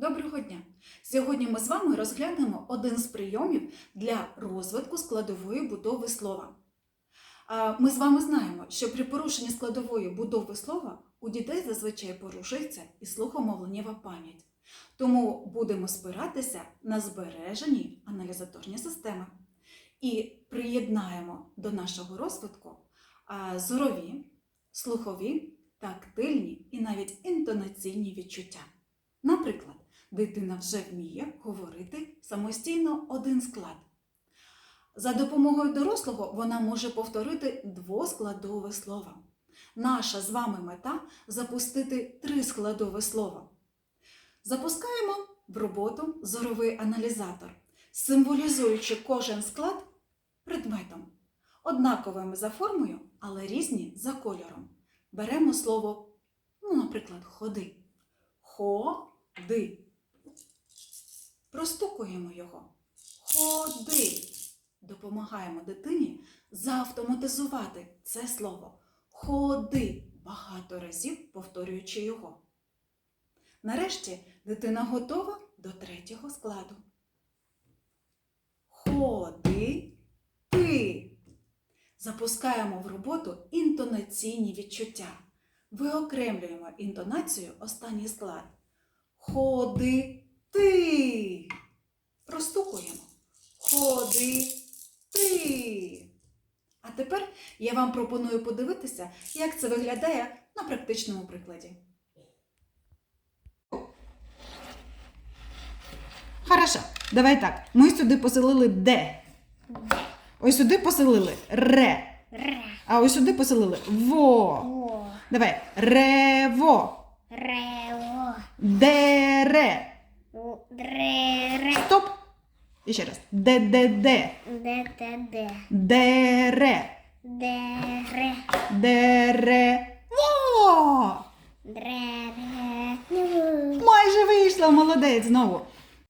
Доброго дня! Сьогодні ми з вами розглянемо один з прийомів для розвитку складової будови слова. Ми з вами знаємо, що при порушенні складової будови слова у дітей зазвичай порушується і слухомовленнєва пам'ять. Тому будемо спиратися на збережені аналізаторні системи і приєднаємо до нашого розвитку зорові, слухові, тактильні і навіть інтонаційні відчуття. Наприклад, дитина вже вміє говорити самостійно один склад. За допомогою дорослого вона може повторити двоскладове слово. Наша з вами мета запустити трискладове слово. Запускаємо в роботу зоровий аналізатор, символізуючи кожен склад предметом, однаковими за формою, але різні за кольором. Беремо слово, ну, наприклад, ходи. Ходи. Простукуємо його. Ходи. Допомагаємо дитині заавтоматизувати це слово. Ходи багато разів повторюючи його. Нарешті дитина готова до третього складу. Ходи ти. Запускаємо в роботу інтонаційні відчуття. Виокремлюємо інтонацію останній склад. Ходи ти. Простукуємо. Ходи ти. А тепер я вам пропоную подивитися, як це виглядає на практичному прикладі. Хорошо, давай так. Ми сюди поселили де. Ось сюди поселили ре. Ре, А ось сюди поселили во. о, Давай. Рево. рео, Дере. дре, ре, Стоп. І ще раз. Де, де, Дере. де, ре, Дере. Во! дре, ре, ну, Майже вийшла, молодець знову.